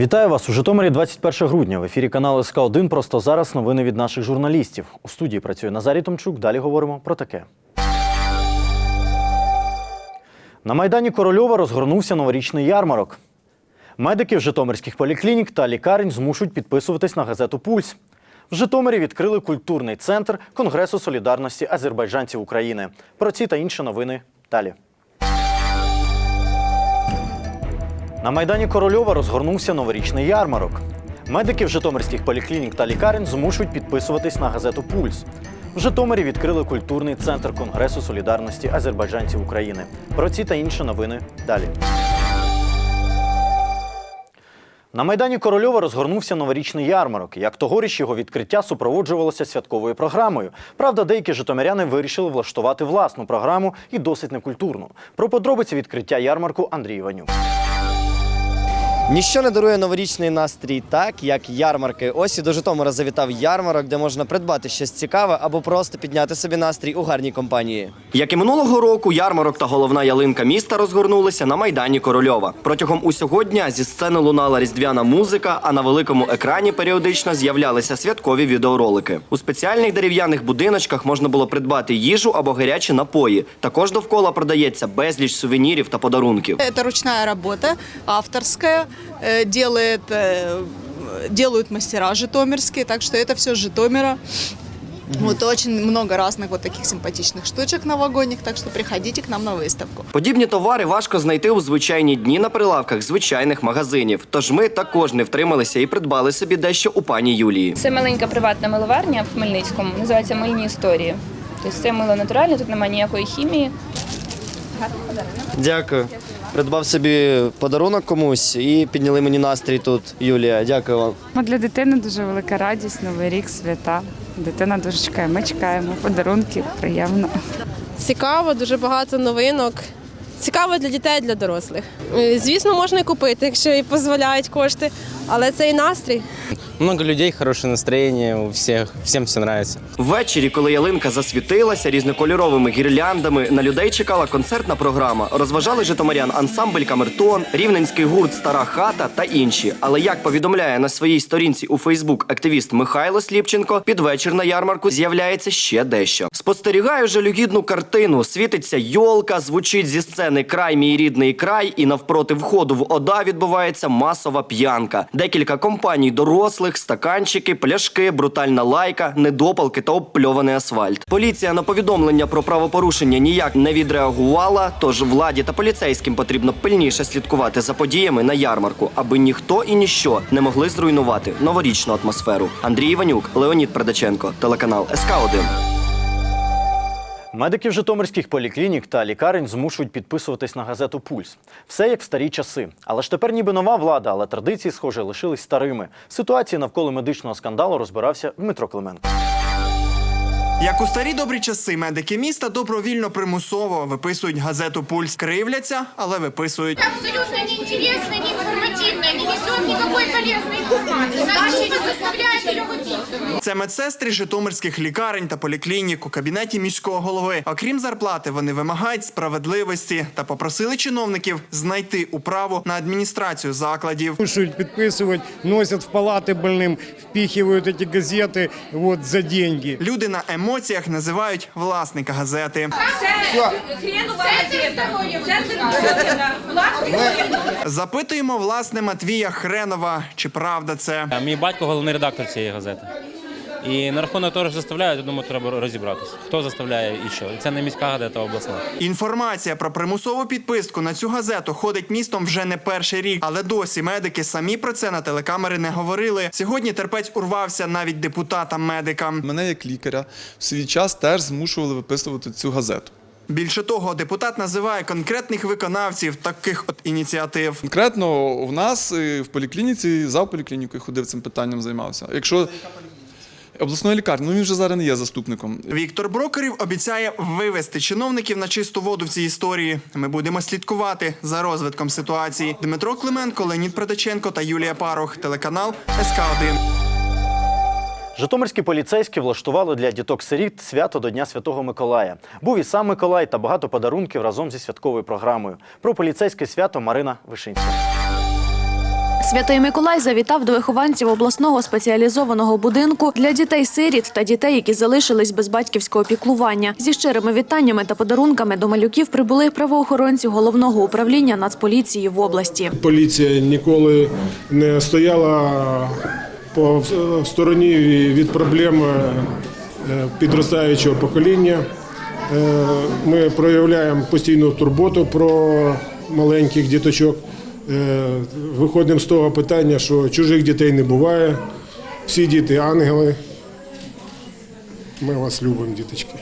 Вітаю вас у Житомирі 21 грудня. В ефірі каналу СК 1 Просто зараз новини від наших журналістів. У студії працює Назарій Томчук. Далі говоримо про таке. На майдані Корольова розгорнувся новорічний ярмарок. Медиків житомирських поліклінік та лікарень змушують підписуватись на газету Пульс. В Житомирі відкрили культурний центр Конгресу солідарності азербайджанців України. Про ці та інші новини далі. На майдані Корольова розгорнувся новорічний ярмарок. Медиків житомирських поліклінік та лікарень змушують підписуватись на газету Пульс. В Житомирі відкрили культурний центр Конгресу солідарності азербайджанців України. Про ці та інші новини далі. На майдані Корольова розгорнувся новорічний ярмарок. Як тогоріч його відкриття супроводжувалося святковою програмою. Правда, деякі житомиряни вирішили влаштувати власну програму і досить некультурну. Про подробиці відкриття ярмарку Андрій Іванюк. Ніщо не дарує новорічний настрій так, як ярмарки. Ось і до Житомира завітав ярмарок, де можна придбати щось цікаве або просто підняти собі настрій у гарній компанії. Як і минулого року, ярмарок та головна ялинка міста розгорнулися на майдані Корольова. Протягом усього дня зі сцени лунала різдвяна музика, а на великому екрані періодично з'являлися святкові відеоролики. У спеціальних дерев'яних будиночках можна було придбати їжу або гарячі напої. Також довкола продається безліч сувенірів та подарунків. Это ручная работа, авторская, э, делает, э, делают мастера житомирские, так что это все с Житомира. Вот очень много разных вот таких симпатичных штучек новогодних, так что приходите к нам на выставку. Подібні товари важко знайти у звичайні дні на прилавках звичайних магазинів. Тож ми також не втрималися і придбали собі дещо у пані Юлії. Це маленька приватна миловарня в Хмельницькому, називається Мильні історії. Тобто це мило натуральне, тут немає ніякої хімії. Гарний подарунок. Дякую. Придбав собі подарунок комусь і підняли мені настрій тут. Юлія, дякую вам. Ну, Для дитини дуже велика радість, новий рік, свята. Дитина дуже чекає. Ми чекаємо подарунки, приємно. Цікаво, дуже багато новинок. Цікаво для дітей, для дорослих. Е, Звісно, можна і купити, якщо і дозволяють кошти, але це і настрій. Много людей, хорошее настроение у всех, всем все нравится. Ввечері, коли ялинка засвітилася різнокольоровими гірляндами, на людей чекала концертна програма. Розважали житомирян ансамбль Камертон, рівненський гурт Стара хата та інші. Але як повідомляє на своїй сторінці у Фейсбук активіст Михайло Сліпченко, під вечір на ярмарку з'являється ще дещо. Спостерігаю жалюгідну картину. Світиться йолка, звучить зі сцени край мій рідний край, і навпроти входу в ОДА відбувається масова п'янка. Декілька компаній дорослих, стаканчики, пляшки, брутальна лайка, недопалки та обпльований асфальт. Поліція на повідомлення про правопорушення ніяк не відреагувала. Тож владі та поліцейським потрібно пильніше слідкувати за подіями на ярмарку, аби ніхто і ніщо не могли зруйнувати новорічну атмосферу. Андрій Іванюк, Леонід Предаченко, телеканал СК 1 Медиків житомирських поліклінік та лікарень змушують підписуватись на газету Пульс. Все як в старі часи. Але ж тепер ніби нова влада, але традиції, схоже, лишились старими. Ситуації навколо медичного скандалу розбирався Дмитро Клименко. Як у старі добрі часи медики міста добровільно примусово виписують газету Пульс. Кривляться, але виписують. абсолютно неинтересно, не информативно, не несет никакой полезной информации. Иначе не заставляет ее выписывать. Це медсестри житомирських лікарень та поліклінік у кабінеті міського голови. Окрім зарплати, вони вимагають справедливості та попросили чиновників знайти управу на адміністрацію закладів. Слушают, підписують, носять в палати больним, впихивают эти газети вот, за деньги. Люди на емоціях називають власника газети. Запитуємо власне Матвія Хренова, чи правда це. Мій батько головний редактор цієї газети. І на рахунок того, що заставляють, я думаю, треба розібратися. Хто заставляє і що. І це не міська газета, а обласна. Інформація про примусову підписку на цю газету ходить містом вже не перший рік, але досі медики самі про це на телекамери не говорили. Сьогодні терпець урвався навіть депутатам-медикам. Мене як лікаря в свій час теж змушували виписувати цю газету. Більше того, депутат називає конкретних виконавців таких от ініціатив. Конкретно в нас е, в поліклініці, за поліклінікою ходив цим питанням займався. Якщо обласної лікарні, ну він вже зараз не є заступником. Віктор Брокерів обіцяє вивести чиновників на чисту воду в цій історії. Ми будемо слідкувати за розвитком ситуації. Дмитро Клименко, Леонід Продаченко та Юлія Парох. Телеканал СК 1 Житомирські поліцейські влаштували для діток-сиріт свято до Дня Святого Миколая. Був і сам Миколай та багато подарунків разом зі святковою програмою. Про поліцейське свято Марина Вишинська. Святий Миколай завітав до вихованців обласного спеціалізованого будинку для дітей-сиріт та дітей, які залишились без батьківського піклування. Зі щирими вітаннями та подарунками до малюків прибули правоохоронці головного управління Нацполіції в області. Поліція ніколи не стояла по стороні від проблем е, підростаючого покоління. Е, Ми проявляємо постійну турботу про маленьких діточок. Е, Виходимо з того питання, що чужих дітей не буває. Всі діти ангели. Ми вас любимо, діточки.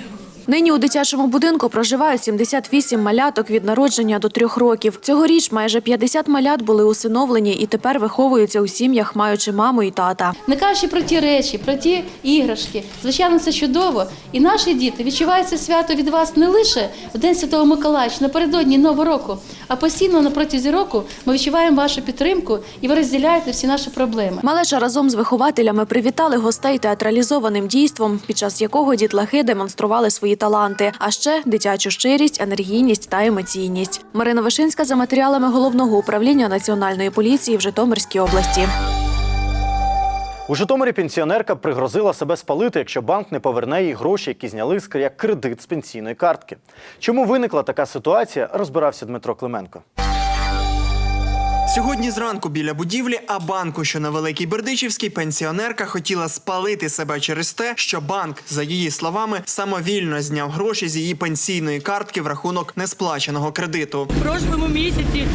Нині у дитячому будинку проживають 78 маляток від народження до трьох років. Цьогоріч майже 50 малят були усиновлені і тепер виховуються у сім'ях, маючи маму і тата. Не кажучи про ті речі, про ті іграшки. Звичайно, це чудово. І наші діти відчувають це свято від вас не лише в День Святого Миколая, чи напередодні Нового року, а постійно на протязі року ми відчуваємо вашу підтримку і ви розділяєте всі наші проблеми. Малеча разом з вихователями привітали гостей театралізованим дійством, під час якого дітлахи демонстрували свої таланти, а ще дитячу щирість, енергійність та емоційність. Марина Вишинська за матеріалами головного управління національної поліції в Житомирській області. У Житомирі пенсіонерка пригрозила себе спалити, якщо банк не поверне їй гроші, які зняли як кредит з пенсійної картки. Чому виникла така ситуація, розбирався Дмитро Клименко. Сьогодні зранку біля будівлі А-банку, що на Великій Бердичівській, пенсіонерка хотіла спалити себе через те, що банк, за її словами, самовільно зняв гроші з її пенсійної картки в рахунок несплаченого кредиту. В прошлому місяці,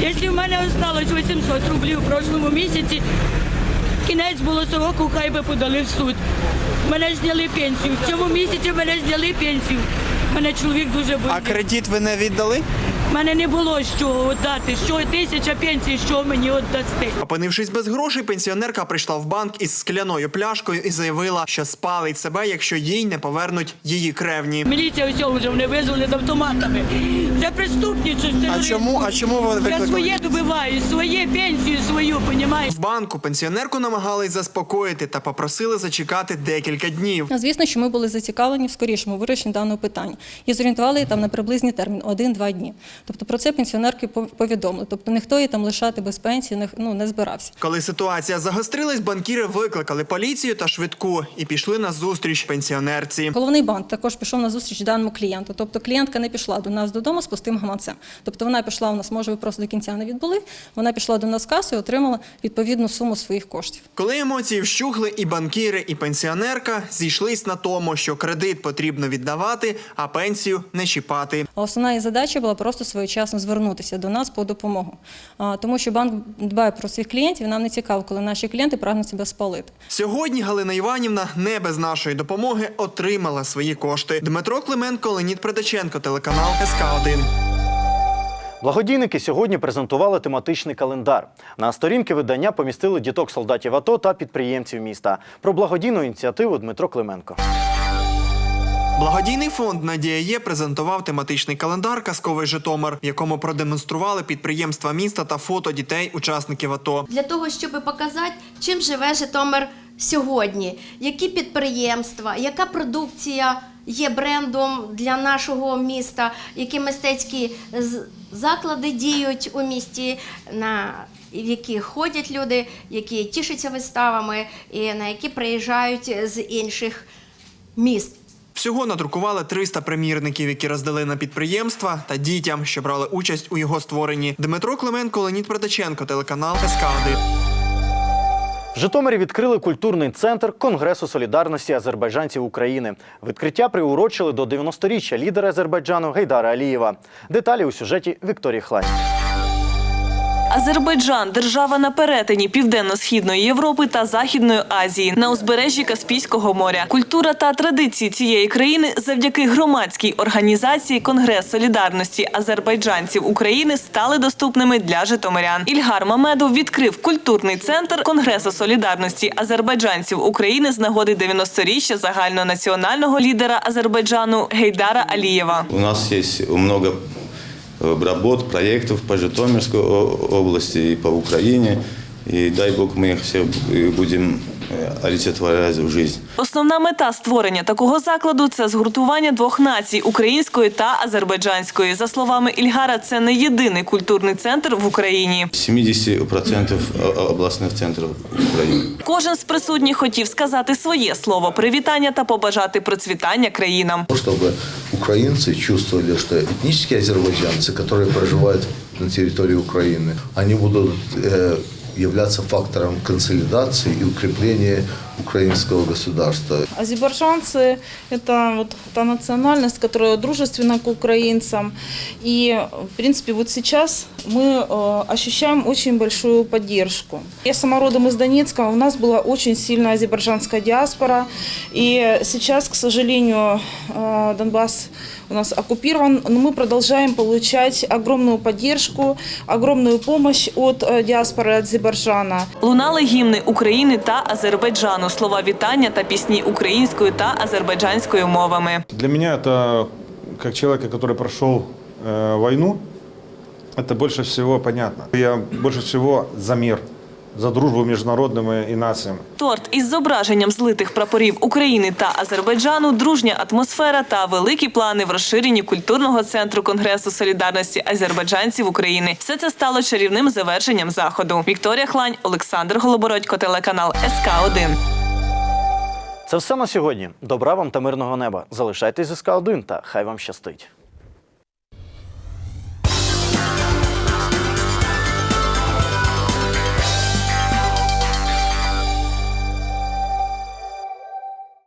якщо в мене осталось 800 рублів в прошлому місяці, кінець було сроку, хай би подали в суд. Мене зняли пенсію. В цьому місяці мене зняли пенсію. Мене чоловік дуже був. кредит ви не віддали? Мене не було з чого віддати. Що тисяча пенсій, що мені віддасти. Опинившись без грошей, пенсіонерка прийшла в банк із скляною пляшкою і заявила, що спалить себе, якщо їй не повернуть її кревні. Міліція усього вже вони визвали з автоматами. Це преступничество. А чому? А чому ви Я своє добиваю, своє пенсію свою, понімаєш? В банку пенсіонерку намагались заспокоїти та попросили зачекати декілька днів. Звісно, що ми були зацікавлені в скорішому вирішенні даного питання і зорієнтували її там на приблизний термін один-два дні. Тобто про це пенсіонерки пов- повідомили. Тобто ніхто її там лишати без пенсії не, ну, не збирався. Коли ситуація загострилась, банкіри викликали поліцію та швидку і пішли на зустріч пенсіонерці. Головний банк також пішов на зустріч даному клієнту. Тобто клієнтка не пішла до нас додому з пустим гаманцем. Тобто вона пішла у нас, може, ви просто до кінця не відбули. Вона пішла до нас в касу і отримала відповідну суму своїх коштів. Коли емоції вщухли, і банкіри, і пенсіонерка зійшлись на тому, що кредит потрібно віддавати, а пенсію не чіпати. Основна її задача була просто своєчасно звернутися до нас по допомогу, тому що банк дбає про своїх клієнтів. і Нам не цікаво, коли наші клієнти прагнуть себе спалити. Сьогодні Галина Іванівна не без нашої допомоги отримала свої кошти. Дмитро Клименко, Леонід Предаченко, телеканал СК 1 Благодійники сьогодні презентували тематичний календар. На сторінки видання помістили діток солдатів АТО та підприємців міста. Про благодійну ініціативу Дмитро Клименко. Благодійний фонд Надія є презентував тематичний календар Казковий Житомир, в якому продемонстрували підприємства міста та фото дітей, учасників АТО. Для того, щоб показати, чим живе Житомир сьогодні, які підприємства, яка продукція є брендом для нашого міста, які мистецькі заклади діють у місті, на в які ходять люди, які тішаться виставами і на які приїжджають з інших міст. Всього надрукували 300 примірників, які роздали на підприємства та дітям, що брали участь у його створенні. Дмитро Клименко, Леонід Продаченко, телеканал СК 1 Житомирі відкрили культурний центр Конгресу солідарності азербайджанців України. Відкриття приурочили до 90-річчя лідера Азербайджану Гейдара Алієва. Деталі у сюжеті Вікторії Хлань. Азербайджан держава на перетині південно-східної Європи та Західної Азії на узбережжі Каспійського моря. Культура та традиції цієї країни завдяки громадській організації Конгрес солідарності азербайджанців України стали доступними для житомирян. Ільгар Мамедов відкрив культурний центр Конгресу солідарності азербайджанців України з нагоди 90-річчя загальнонаціонального лідера Азербайджану Гейдара Алієва. У нас есть много работ, проектов по Житомирской о- области и по Украине. И дай Бог мы их все э, будем э, олицетворять в жизнь. Основна мета створення такого закладу це згуртування двох націй української та азербайджанської. За словами Ільгара, це не єдиний культурний центр в Україні. 70% о- областных центров Украины. Кожен з присутніх хотів сказати своє слово привітання та побажати процвітання країнам. чтобы украинцы чувствовали, что этнические азербайджанцы, которые проживают на территории Украины, они будут э, являться фактором консолидации и укрепления украинского государства. Азербайджанцы – это вот та национальность, которая дружественна к украинцам. И, в принципе, вот сейчас мы э, ощущаем очень большую поддержку. Я сама родом из Донецка, у нас была очень сильная азербайджанская диаспора. И сейчас, к сожалению, э, Донбасс у нас оккупирован, но мы продолжаем получать огромную поддержку, огромную помощь от э, диаспоры Азербайджана. Лунали гімни України та Азербайджану, слова вітання та пісні українською та азербайджанською мовами. Для меня это, как человека, который прошел э, войну, это больше всего понятно. Я больше всего за мир, за дружбу международными и нациями. Торт із зображенням злитих прапорів України та Азербайджану, дружня атмосфера та великі плани в розширенні культурного центру Конгресу солідарності азербайджанців України. Все це стало чарівним завершенням заходу. Вікторія Хлань, Олександр Голобородько, телеканал СК 1 Це все на сьогодні. Добра вам та мирного неба. Залишайтесь з СК 1 та хай вам щастить.